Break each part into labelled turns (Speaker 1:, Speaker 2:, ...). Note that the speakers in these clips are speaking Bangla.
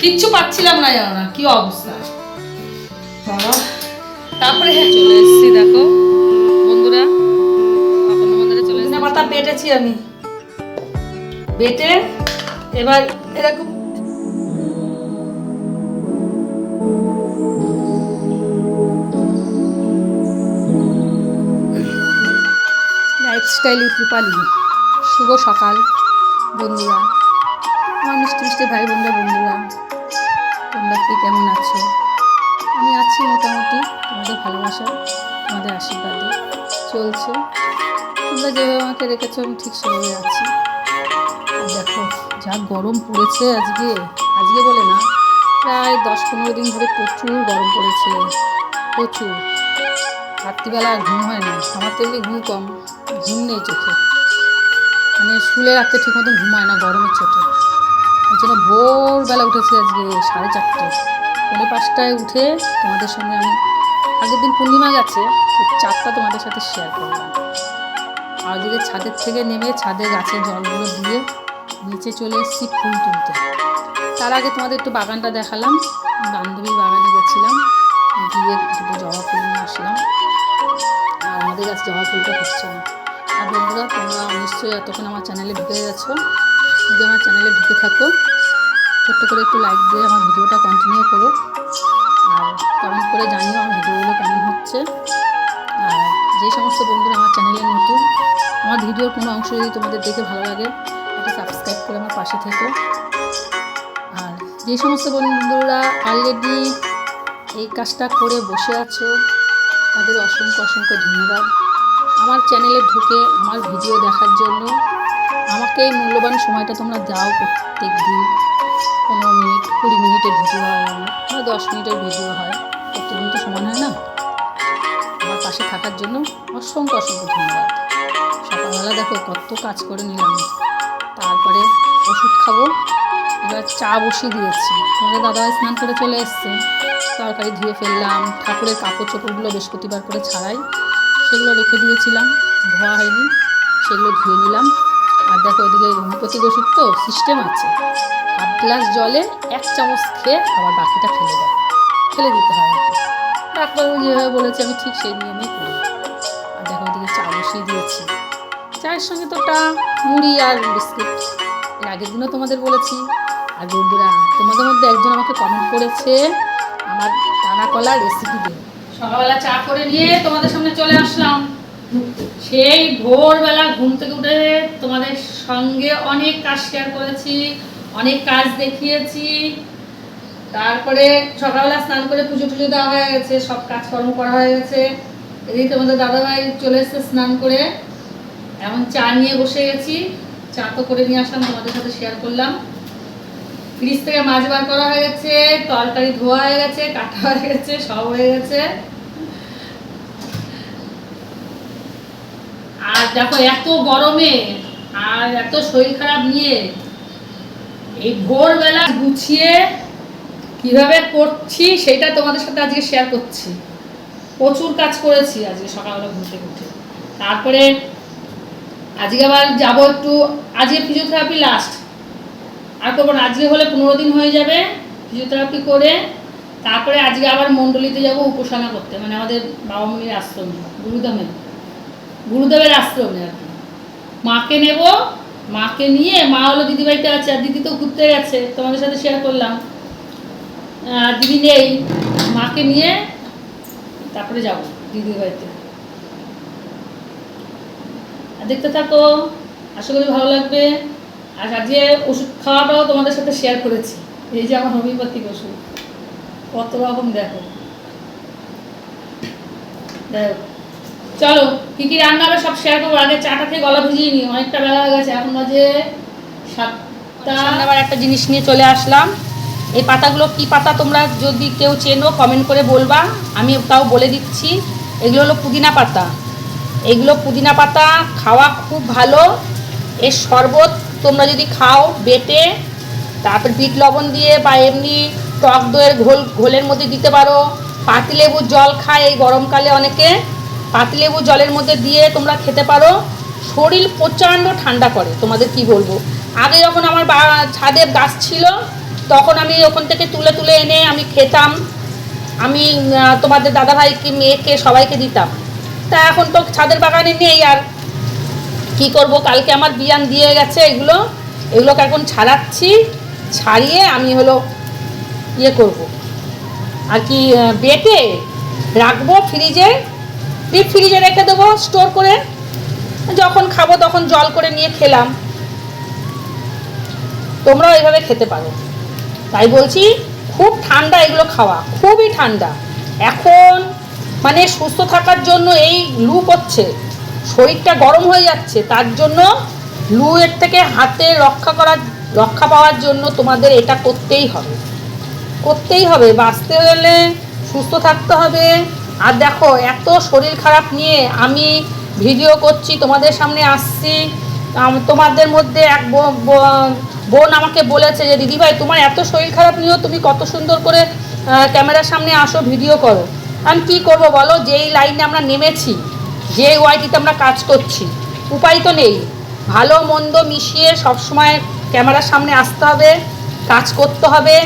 Speaker 1: কিচ্ছু পাচ্ছিলাম না জানো না কি অবস্থা। বাবা। তারপরে
Speaker 2: চলে এসেছি দেখো। বন্ধুরা অপর্ণা মন্দিরে চলে
Speaker 1: পুদিনা
Speaker 2: এসেছি।
Speaker 1: পাতা বেটেছি আমি। বেটে এবার এরকম লাইফস্টাইল রূপালি শুভ সকাল বন্ধুরা। আমার মিষ্টি মিষ্টি ভাই বোনরা, বন্ধুরা, তোমরা কে কেমন আছো? আমি আছি মোটামুটি তোমাদের ভালোবাসা, তোমাদের আশীর্বাদে চলছে। তোমরা যেভাবে আমাকে রেখেছো আমি ঠিক সেভাবে আছি। দেখো, যা গরম পড়েছে আজকে আজকে বলে না, প্রায় দশ পনেরো দিন ধরে প্রচুর গরম পড়েছে, প্রচুর। রাত্রিবেলা আর ঘুম হয় না, আমার তো ঘুম কম, ঘুম নেই চোখে। মানে শুলে রাখতে ঠিক মতন ঘুম হয় না গরমের চোটে ওই জন্য ভোরবেলা উঠেছি আজকে সাড়ে চারটে। পৌনে পাঁচটায় উঠে তোমাদের সঙ্গে আমি আগের দিন পূর্ণিমা গেছে সেই চারটা তোমাদের সাথে শেয়ার করলাম। আর ওদিকে ছাদের থেকে নেমে ছাদে গাছে জলগুলো দিয়ে নিচে চলে এসেছি ফুল তুলতে। তার আগে তোমাদের একটু বাগানটা দেখালাম। বান্ধবীর বাগানে গেছিলাম, গিয়ে দুটো জবা ফুল নিয়ে আসলাম। আর আমাদের কাছে জবা ফুলটা হচ্ছে না। আর বন্ধুরা, তোমরা নিশ্চয়ই এতক্ষণ আমার চ্যানেলে ঢুকে গেছো। যদি আমার চ্যানেলে ঢুকে থাকো, ছোট্ট করে একটু লাইক দিয়ে আমার ভিডিওটা কন্টিনিউ করো। আর কমেন্ট করে জানিও আমার ভিডিওগুলো কেমন হচ্ছে। আর যে সমস্ত বন্ধুরা আমার চ্যানেলে নতুন, আমার ভিডিওর কোনো অংশ যদি তোমাদের দেখে ভালো লাগে, একটা সাবস্ক্রাইব করে আমার পাশে থেকো। আর যে সমস্ত বন্ধুরা অলরেডি এই কাজটা করে বসে আছো, তাদের অসংখ্য অসংখ্য ধন্যবাদ। আমার চ্যানেলে ঢুকে আমার ভিডিও দেখার জন্য আমাকে এই মূল্যবান সময়টা তোমরা দাও প্রত্যেক দিন। পনেরো মিনিট, কুড়ি মিনিটের ভিডিও হয় আমার বা দশ মিনিটের ভিডিও হয়। প্রত্যেকদিন তো সমান হয় না। আমার পাশে থাকার জন্য অসংখ্য অসংখ্য ধন্যবাদ। সকালবেলা দেখো কত কাজ করে নিলাম। তারপরে ওষুধ খাব। এবার চা বসিয়ে দিয়েছি। তোমাদের দাদা স্নান করে চলে এসছে। তরকারি ধুয়ে ফেললাম। ঠাকুরের কাপড় চোপড়গুলো বৃহস্পতিবার করে ছাড়াই সেগুলো রেখে দিয়েছিলাম। ধোয়া হয়নি, সেগুলো ধুয়ে নিলাম। আর দেখো ওইদিকে হোমিওপ্যাথিক ওষুধ তো সিস্টেম আছে। হাফ গ্লাস জলে এক চামচ খেয়ে আবার বাকিটা ফেলে দেয় ফেলে দিতে হয় ডাক্তারবাবু যেভাবে বলেছে, আমি ঠিক সেই নিয়মেই করি। আর দেখো ওইদিকে চা বসিয়ে দিয়েছি। চায়ের সঙ্গে তো টা, মুড়ি আর বিস্কিট। এর আগের দিনও তোমাদের বলেছি। আর বন্ধুরা, তোমাদের মধ্যে একজন আমাকে কমেন্ট করেছে, আমার টানা কলা রেসিপি দিয়ে। সকালবেলা চা করে নিয়ে তোমাদের সামনে চলে আসলাম। সেই ভোরবেলা ঘুম থেকে উঠে তোমাদের সঙ্গে অনেক কাজ শেয়ার করেছি, অনেক কাজ দেখিয়েছি। তারপরে সকালবেলা স্নান করে পুজো টুজো দেওয়া হয়ে গেছে, সব কাজকর্ম করা হয়ে গেছে। এদিকে তোমাদের দাদাভাই চলে এসেছে স্নান করে। এমন চা নিয়ে বসে গেছি, চা তো করে নিয়ে আসলাম, তোমাদের সাথে শেয়ার করলাম। ফ্রিজ থেকে মাছ বার করা হয়ে গেছে, তরকারি ধোয়া হয়ে গেছে, কাটা হয়ে গেছে, সব হয়ে গেছে। আর দেখো এত গরমে, আর এত শরীর খারাপ নিয়ে, এই ভোরবেলা গুছিয়ে কীভাবে করছি সেটা তোমাদের সাথে আজকে শেয়ার করছি। প্রচুর কাজ করেছি আজকে সকালবেলা থেকে উঠে। তারপরে আজকে আবার যাব একটু, আজকে ফিজিওথেরাপি লাস্ট আর করব না, আজকে হলে পনেরো দিন হয়ে যাবে ফিজিওথেরাপি করে। তারপরে আজকে আবার মণ্ডলীতে যাব, উপাসনা করতে মানে আমাদের বাবা মনির আশ্রমে গুরুদমে গুরুদেবের আশ্রমে আর কি। মাকে নেব, মাকে নিয়ে, মা হলো দিদিবাড়িতে আছে আর দিদি তো ঘুরতে গেছে, তোমাদের সাথে শেয়ার করলাম। আর দিদি নেই, মাকে নিয়ে তারপরে যাব দিদির বাড়িতে। আর দেখতে থাকো, আশা করি ভালো লাগবে। আর আজকে ওষুধ খাওয়াটাও তোমাদের সাথে শেয়ার করেছি। এই যে আমার হোমিওপ্যাথিক ওষুধ। কত রকম দেখো। দেখো চলো, কী কী রান্না হবে সব শেয়ার করব। আগে চাটা খেয়ে গলা ভিজিয়ে নি অনেকটা বেলা হয়ে গেছে, এখন বাজে সাতটা। আবার একটা জিনিস নিয়ে চলে আসলাম। এই পাতাগুলো, কি পাতা তোমরা যদি কেউ চেনো কমেন্ট করে বলবা। আমি তাও বলে দিচ্ছি। এগুলো হলো পুদিনা পাতা। এগুলো পুদিনা পাতা খাওয়া খুব ভালো। এর শরবত তোমরা যদি খাও, বেটে, তারপর বিট লবণ দিয়ে বা এমনি টক দইয়ের ঘোল, ঘোলের মধ্যে দিতে পারো। পাতিলেবুর জল খায় এই গরমকালে অনেকে। পাতিলেবু জলের মধ্যে দিয়ে তোমরা খেতে পারো। শরীর প্রচণ্ড ঠান্ডা করে, তোমাদের কি বলব? আগে যখন আমার বা, ছাদের গাছ ছিল, তখন আমি ওখান থেকে তুলে তুলে এনে আমি খেতাম। আমি তোমাদের দাদাভাইকে, মেয়েকে, সবাইকে দিতাম। তা এখন তো ছাদের বাগানে নেই আর। কি করব? কালকে আমার বিয়ান দিয়ে গেছে এগুলো। এগুলোকে এখন ছাড়াচ্ছি। ছাড়িয়ে আমি হলো ইয়ে করব। আর কি বেটে রাখব ফ্রিজে। ডিপ ফ্রিজে রেখে দেবো স্টোর করে যখন খাব তখন জল করে নিয়ে খেলাম। তোমরাও এইভাবে খেতে পারো। তাই বলছি, খুব ঠান্ডা এগুলো খাওয়া, খুবই ঠান্ডা। এখন মানে সুস্থ থাকার জন্য এই লু পড়ছে শরীরটা গরম হয়ে যাচ্ছে, তার জন্য লু এর থেকে হাতে রক্ষা করার, রক্ষা পাওয়ার জন্য তোমাদের এটা করতেই হবে। করতেই হবে, বাঁচতে হলে সুস্থ থাকতে হবে। আর দেখো, এত শরীর খারাপ নিয়ে আমি ভিডিও করছি, তোমাদের সামনে আসছি। তোমাদের মধ্যে এক বোন আমাকে বলেছে যে দিদিভাই তোমার এত শরীর খারাপ নিয়েও তুমি কত সুন্দর করে ক্যামেরার সামনে আসো, ভিডিও করো। আমি কী করব বলো? যেই লাইনে আমরা নেমেছি যে ওয়াইটিতে আমরা কাজ করছি, উপায় তো নেই। ভালো মন্দ মিশিয়ে সবসময় ক্যামেরার সামনে আসতে হবে, কাজ করতে হবে।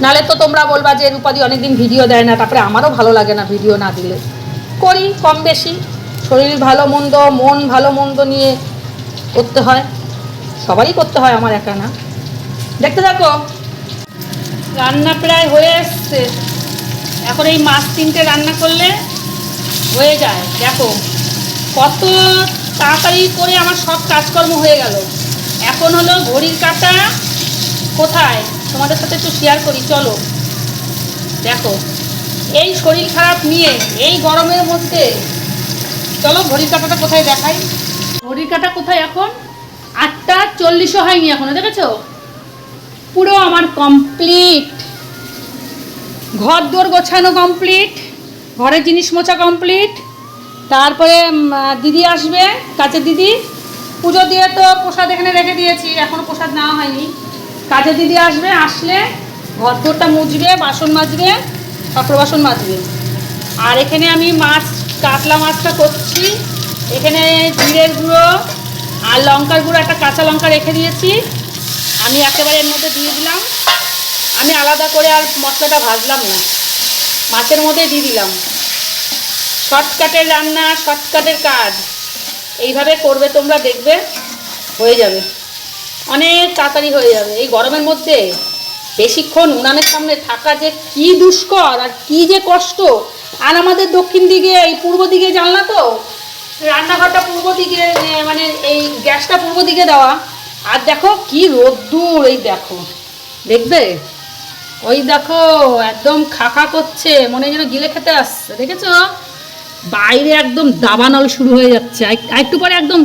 Speaker 1: নালে তো তোমরা বলবা যে রূপাদি অনেকদিন ভিডিও দেয় না, তারপরে আমারও ভালো লাগে না ভিডিও না দিলে। করি কম বেশি, শরীর ভালো মন্দ, মন ভালো মন্দ নিয়ে করতে হয়। সবারই করতে হয় আমার একা না। দেখতে থাকো। রান্না প্রায় হয়ে এসছে। এখন এই মাছ তিনটে রান্না করলে হয়ে যায়। দেখো, কত তাড়াতাড়ি করে আমার সব কাজকর্ম হয়ে গেল। এখন হলো ঘড়ির কাটা কোথায়? তোমাদের সাথে একটু শেয়ার করি, চলো। দেখো, এই শরীর খারাপ নিয়ে, এই গরমের মধ্যে, চলো ঘড়ির কাটাটা কোথায় দেখাই? ঘড়ির কাটা কোথায় এখন? আটটা চল্লিশও হয়নি এখনও, দেখেছ? পুরো আমার কমপ্লিট ঘর দোর গোছানো কমপ্লিট ঘরের জিনিস মোছা কমপ্লিট তারপরে দিদি আসবে কাছে দিদি। পুজো দিয়ে তো প্রসাদ এখানে রেখে দিয়েছি, এখনও প্রসাদ নেওয়া হয়নি। কাজের দিদি আসবে, আসলে ঘর দোরটা মুছবে, বাসন মাজবে ঠাকুর বাসন মাজবে। আর এখানে আমি মাছ, কাতলা মাছটা করছি। এখানে জিরের গুঁড়ো আর লঙ্কার গুঁড়ো, একটা কাঁচা লঙ্কা রেখে দিয়েছি। আমি একেবারে এর মধ্যে দিয়ে দিলাম। আমি আলাদা করে আর মশলাটা ভাজলাম না। মাছের মধ্যে দিয়ে দিলাম। শর্টকাটের রান্না, শর্টকাটের কাজ, এইভাবে করবে তোমরা, দেখবে হয়ে যাবে। অনেক তাড়াতাড়ি হয়ে যাবে। এই গরমের মধ্যে বেশিক্ষণ উনানের সামনে থাকা যে কি দুষ্কর আর কি যে কষ্ট। আর আমাদের দক্ষিণ দিকে, এই পূর্ব দিকে জানলা তো? রান্নাঘরটা পূর্ব দিকে মানে এই গ্যাসটা পূর্ব দিকে দেওয়া। আর দেখো কি রোদ্দুর, এই দেখো। দেখবে? ওই দেখো, একদম খাখা করছে, মনে যেন গিলে খেতে আসছে, দেখেছ? বাইরে একদম দাবানল শুরু হয়ে যাচ্ছে। একটু পরে একদম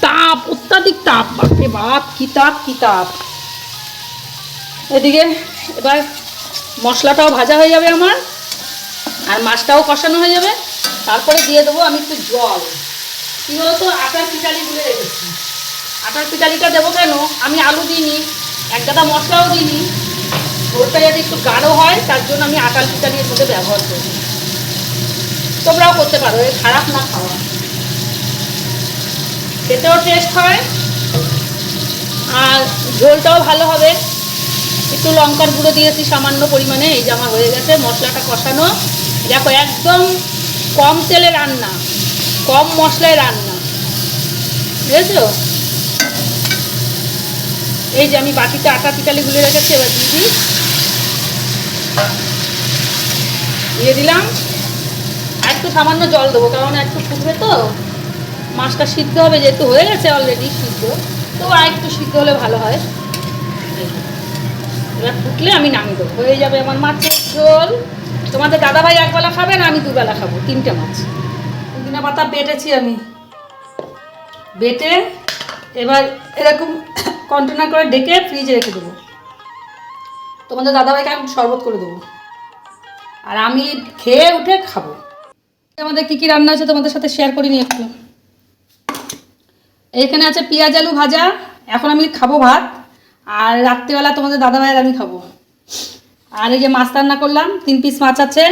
Speaker 1: তাপ, অত্যাধিক তাপ বাপরে বাপ, কি তাপ কি তাপ। এদিকে এবার মশলাটাও ভাজা হয়ে যাবে আমার, আর মাছটাও কষানো হয়ে যাবে। তারপরে দিয়ে দেবো আমি একটু জল। কী বলতো, আটার পিটালি গুলে রেখেছি। আটার পিটালিটা দেবো কেন? আমি আলু দিইনি, এক গাদা মশলাও দিইনি। ওটা যাতে একটু গাঢ় হয়, তার জন্য আমি আটার পিটালির মধ্যে ব্যবহার করি। তোমরাও করতে পারো খারাপ না খাওয়া। খেতেও টেস্ট হয়। আর ঝোলটাও ভালো হবে। একটু লঙ্কার গুঁড়ো দিয়েছি সামান্য পরিমাণে, এই জামা হয়ে গেছে, মশলাটা কষানো। দেখো, একদম কম তেলে রান্না, কম মশলায় রান্না। বুঝেছ? এই যে আমি বাটিতে আটা পিটালি গুলে রেখেছি, এবার দিয়ে দিই। দিয়ে দিলাম। একটু সামান্য জল দেবো, কারণ একটু ফুটবে তো। মাছটা সিদ্ধ হবে যেহেতু হয়ে গেছে অলরেডি সিদ্ধ তো আর একটু সিদ্ধ হলে ভালো হয়। এবার ফুটলে আমি নামিয়ে দেবো। হয়ে যাবে আমার মাছের ঝোল। তোমাদের দাদাভাই একবেলা খাবে না আমি দুবেলা খাব? তিনটে মাছ। পুদিনা পাতা বেটেছি আমি। বেটে এবার এরকম কন্টেনার করে ডেকে ফ্রিজে রেখে দেবো। তোমাদের দাদাভাইকে আমি শরবত করে দেবো। আর আমি খেয়ে উঠে খাব। আমাদের কী কী রান্না আছে তোমাদের সাথে শেয়ার করিনি একটু এইখানে আছে পেঁয়াজ, আলু ভাজা। এখন আমি খাব ভাত। আর রাত্রিবেলা তোমাদের দাদা ভাইয়ের আমি খাব। আর এই যে মাছ রান্না করলাম, তিন পিস মাছ আছে।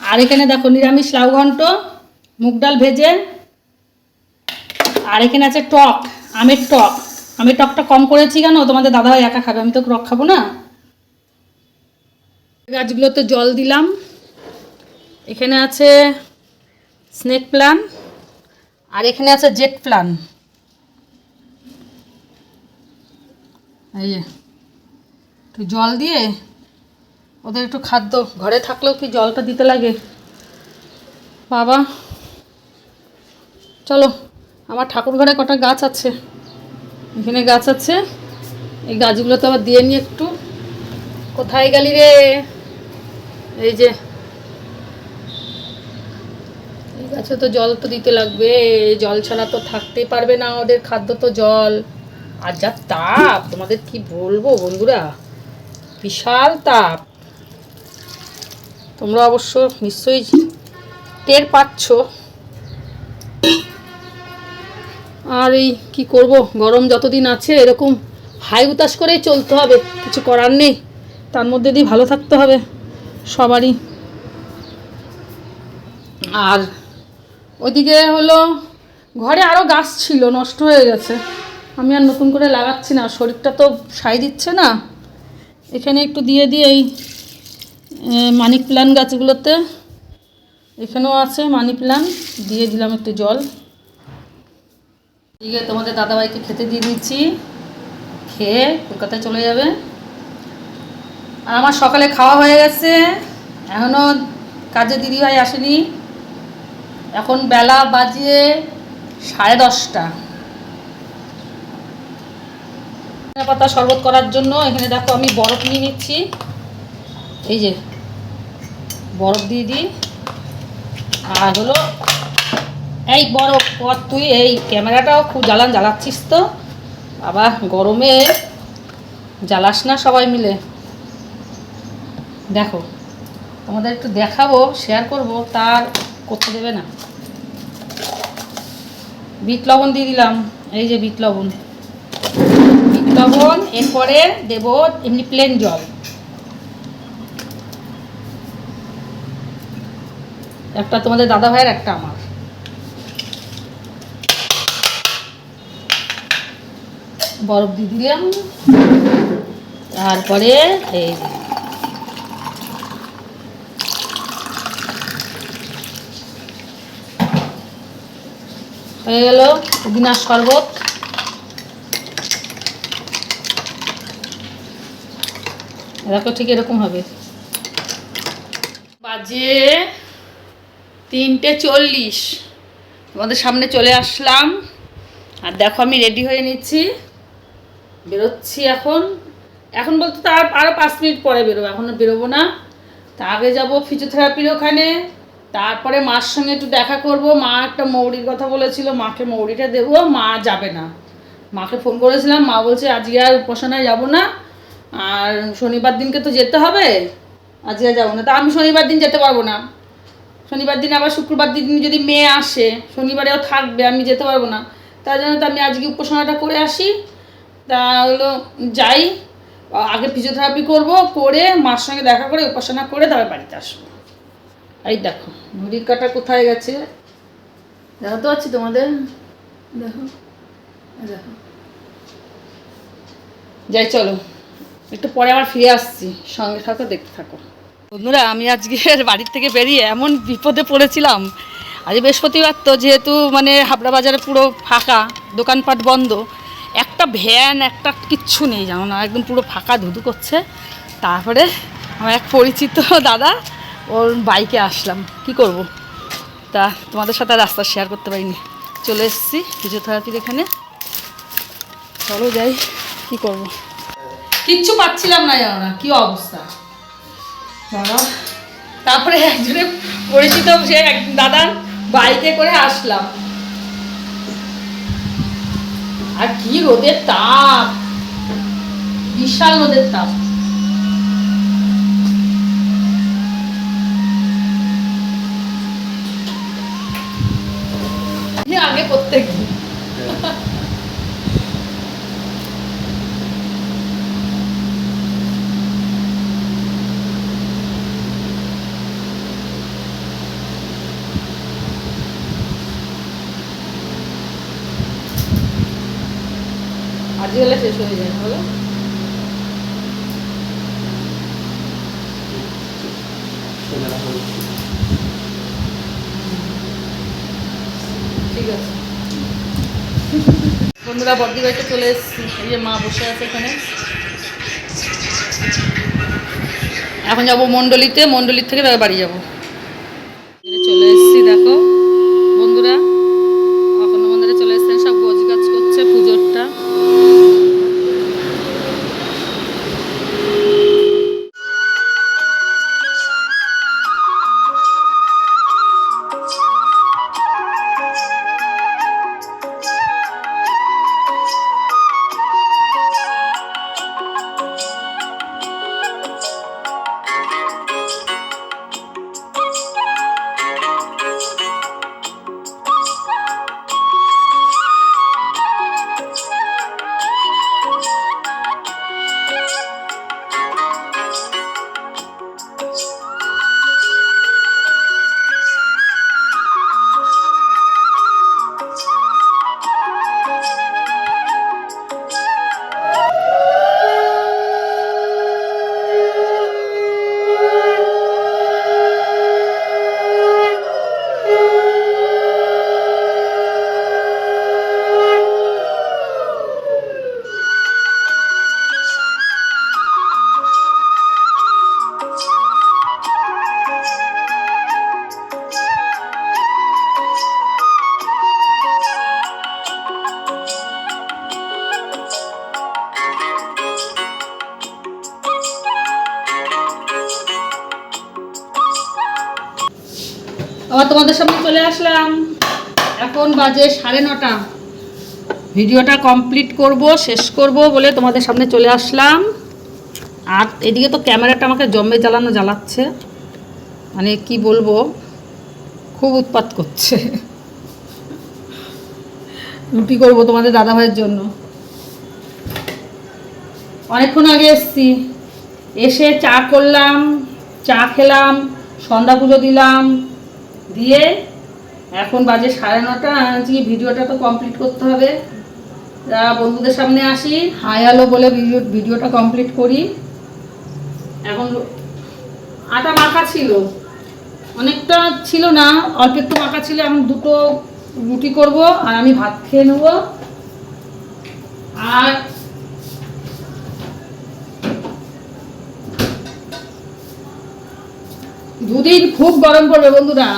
Speaker 1: আর এখানে দেখো নিরামিষ লাউ ঘন্ট, মুগ ডাল ভেজে। আর এখানে আছে টক, আমের টক। আমি টকটা কম করেছি কেন? তোমাদের দাদাভাই একা খাবে, আমি তো রক খাব না। গাছগুলোতে জল দিলাম। এখানে আছে স্নেক প্লান। আর এখানে আছে জেট প্লান। এই যে, একটু জল দিয়ে ওদের একটু খাদ্য, ঘরে থাকলেও কি জলটা দিতে লাগে? বাবা, চলো, আমার ঠাকুর ঘরে কটা গাছ আছে। এখানে গাছ আছে। এই গাছগুলো তো আবার দিয়ে নিয়ে একটু। কোথায় গেলি রে? এই যে, এই গাছে তো জল তো দিতে লাগবে। জল ছাড়া তো থাকতেই পারবে না ওদের, খাদ্য তো জল। আর যা তাপ, তোমাদের কি বলব বন্ধুরা? বিশাল তাপ। তোমরা অবশ্য নিশ্চয়ই টের পাচ্ছ। আর এই কি করব? গরম যতদিন আছে, এরকম হাই উতাস করেই চলতে হবে। কিছু করার নেই। তার মধ্যে দিয়ে ভালো থাকতে হবে সবারই। আর ওইদিকে হলো, ঘরে আরও গাছ ছিল, নষ্ট হয়ে গেছে। আমি আর নতুন করে লাগাচ্ছি না, শরীরটা তো সাই দিচ্ছে না। এখানে একটু দিয়ে দিই এই মানি প্ল্যান গাছগুলোতে। এখানেও আছে মানি প্ল্যান দিয়ে দিলাম একটু জল। আছে, তোমাদের দাদাভাইকে খেতে দিয়ে দিচ্ছি। খেয়ে কলকাতায় চলে যাবে। আর আমার সকালে খাওয়া হয়ে গেছে। এখনও কাজে দিদিভাই আসেনি। এখন বেলা বাজিয়ে সাড়ে দশটা। পাতা শরবত করার জন্য এখানে দেখো আমি বরফ নিয়ে নিচ্ছি। এই যে, বরফ দিয়ে দিই। আর হলো, এই বরফ পর তুই, এই ক্যামেরাটাও খুব জ্বালান জ্বালাচ্ছিস তো। বাবা, গরমে জ্বালাস না সবাই মিলে। দেখো, তোমাদের একটু দেখাবো শেয়ার করব, তার করতে দেবে না। বিট লবণ দিয়ে দিলাম, এই যে বিট লবণ। লবণ, এরপরে দেব এমনি প্লেন জল। একটা তোমাদের দাদা ভাইয়ের, একটা আমার। বরফ দিয়ে দিলাম। তারপরে এই হয়ে গেল পুদিনার শরবত। দেখো ঠিক এরকম হবে। বাজে তিনটে চল্লিশ। তোমাদের সামনে চলে আসলাম। আর দেখো, আমি রেডি হয়ে নিচ্ছি। বেরোচ্ছি এখন। এখন বলতে তার আরও পাঁচ মিনিট পরে বেরোবো, এখন আর বেরোবো না। তা আগে যাব ফিজিওথেরাপির ওখানে। তারপরে মার সঙ্গে একটু দেখা করব। মা একটা মৌরির কথা বলেছিল, মাকে মৌরিটা দেবো, মা যাবে না। মাকে ফোন করেছিলাম, মা বলছে, আজকে আর উপাসনায় যাব না। আর শনিবার দিনকে তো যেতে হবে? আজকে যাব না তা আমি শনিবার দিন যেতে পারব না। শনিবার দিন আবার শুক্রবার দিন যদি মেয়ে আসে, শনিবারেও থাকবে, আমি যেতে পারব না। তার জন্য তো আমি আজকে উপাসনাটা করে আসি। তা হলো যাই, আগে ফিজিওথেরাপি করব, করে মার সঙ্গে দেখা করে উপাসনা করে তারপর বাড়িতে আসব। এই দেখো কাটা কোথায় গেছে? দেখাতে পাচ্ছি তোমাদের? দেখো দেখো। যাই, চলো। একটু পরে আবার ফিরে আসছি। সঙ্গে থাকো, দেখতে থাকো। বন্ধুরা, আমি আজকে বাড়ির থেকে বেরিয়ে এমন বিপদে পড়েছিলাম। আজ বৃহস্পতিবার তো যেহেতু মানে হাবড়া বাজারে পুরো ফাঁকা, দোকানপাট বন্ধ। একটা ভ্যান, একটা কিচ্ছু নেই, জানো না, একদম পুরো ফাঁকা ধুধু করছে। তারপরে আমার এক পরিচিত দাদা, ওর বাইকে আসলাম। কি করব? তা তোমাদের সাথে রাস্তা শেয়ার করতে পারিনি। চলে এসেছি ফিজিওথেরাপির এখানে। চলো যাই, কি করব? কিচ্ছু পাচ্ছিলাম না জানো না, কি অবস্থা? তারপরে একজনে পরিচিত, সে এক দাদার বাইকে করে আসলাম। আর কি রোদের তাপ, বিশাল রোদের তাপ। আগে প্রত্যেক দিন। আজ হলে শেষ হয়ে যায় বলো ঠিক আছে। বন্ধুরা, বর্দি বাড়িতে চলে এসেছি। এই মা বসে আছে এখানে। এখন যাব মণ্ডলিতে, মণ্ডলির থেকে তবে বাড়ি যাব।
Speaker 2: চলে এসেছি, দেখো।
Speaker 1: আবার তোমাদের সামনে চলে আসলাম। এখন বাজে সাড়ে নটা। ভিডিওটা কমপ্লিট করব, শেষ করব বলে তোমাদের সামনে চলে আসলাম। আর এদিকে তো ক্যামেরাটা আমাকে জমে জ্বালানো জ্বালাচ্ছে। মানে কি বলব, খুব উৎপাত করছে। রুটি করব তোমাদের দাদা ভাইয়ের জন্য? অনেকক্ষণ আগে এসছি। এসে চা করলাম, চা খেলাম, সন্ধ্যা পুজো দিলাম দিয়ে এখন বাজে সাড়ে নটা, আজকে ভিডিওটা তো কমপ্লিট করতে হবে। তা বন্ধুদের সামনে আসি, হাই আলো বলে ভিডিও ভিডিওটা কমপ্লিট করি। এখন আটা মাখা ছিল। অনেকটা ছিল না, অল্প একটু মাখা ছিল, এখন দুটো রুটি করব আর আমি ভাত খেয়ে নেব। আর দুদিন খুব গরম পড়বে বন্ধুরা।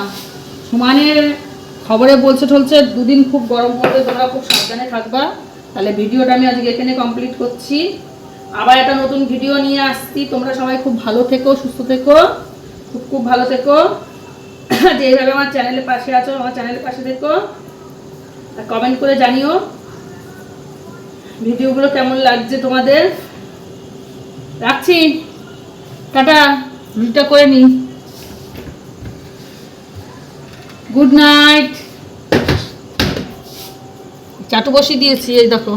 Speaker 1: সমানের খবরে বলছে টলছে দুদিন খুব গরম পড়বে, তোমরা খুব সাবধানে থাকবা। তাহলে ভিডিওটা আমি আজকে এখানে কমপ্লিট করছি। আবার একটা নতুন ভিডিও নিয়ে আসছি। তোমরা সবাই খুব ভালো থেকো, সুস্থ থেকো, খুব খুব ভালো থেকো। যেভাবে আমার চ্যানেলের পাশে আছো, আমার চ্যানেলের পাশে থেকো। কমেন্ট করে জানিও ভিডিওগুলো কেমন লাগছে তোমাদের। রাখছি। টাটা রুটিটা করে নিই। গুড নাইট চাটু বসিয়ে দিয়েছি এই দেখো।